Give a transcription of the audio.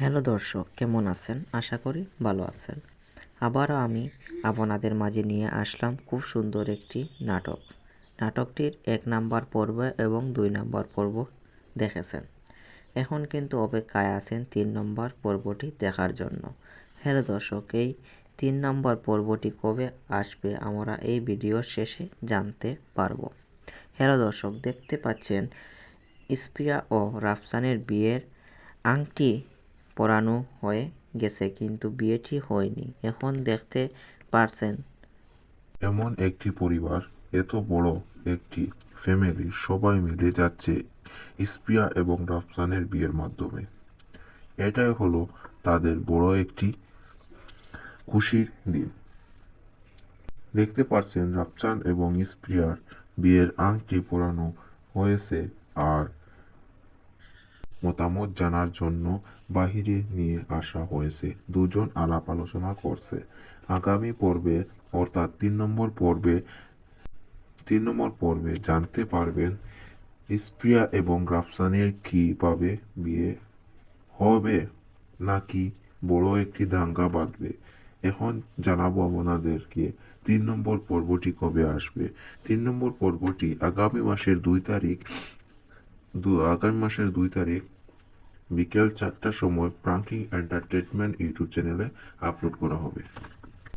Hello দর্শক, কেমন আছেন? আশা করি ভালো আছেন। আবারও আমি আপনাদের মাঝে নিয়ে আসলাম খুব সুন্দর একটি নাটক। নাটকটির এক নাম্বার পর্ব এবং দুই নাম্বার পর্ব দেখেছেন। এখন কিন্তু অপেক্ষায় আছেন তিন নম্বর পর্বটি দেখার জন্য। হ্যালো দর্শক, এই তিন নম্বর পর্বটি কবে আসবে আমরা এই ভিডিওর শেষে জানতে পারব। হ্যালো দর্শক, দেখতে পাচ্ছেন ইস্পিয়া ও রাফসানের বিয়ের আংটি পরানো হয়ে গেছে, কিন্তু বিয়েটি হয়নি। এখন দেখতে পারছেন। এমন একটি পরিবার, এত বড় একটি ফ্যামিলি সবাই মিলে যাচ্ছে ইস্পিয়া এবং রাফসানের বিয়ের মাধ্যমে। এটাই হলো তাদের বড় একটি খুশির দিন। দেখতে পাচ্ছেন রাফসান এবং ইস্পিয়ার বিয়ের আংটি পরানো হয়েছে আর মতামত জানার জন্য বাহিরে নিয়ে আসা হয়েছে। দুজন আলাপ আলোচনা করছে। আগামী পর্বে, অর্থাৎ তিন নম্বর পর্বে, তিন নম্বর পর্বে জানতে পারবেন ইস্প্রিয়া এবং রাফসানের কীভাবে বিয়ে হবে নাকি বড় একটি দাঙ্গা বাঁধবে। এখন জানাব আপনাদেরকে তিন নম্বর পর্বটি কবে আসবে। তিন নম্বর পর্বটি আগামী মাসের দুই তারিখ দু- আগামী মাসের দুই তারিখ বিকেল চারটার সময় প্রাঙ্কিং এন্টারটেনমেন্ট ইউটিউব চ্যানেলে আপলোড করা হবে।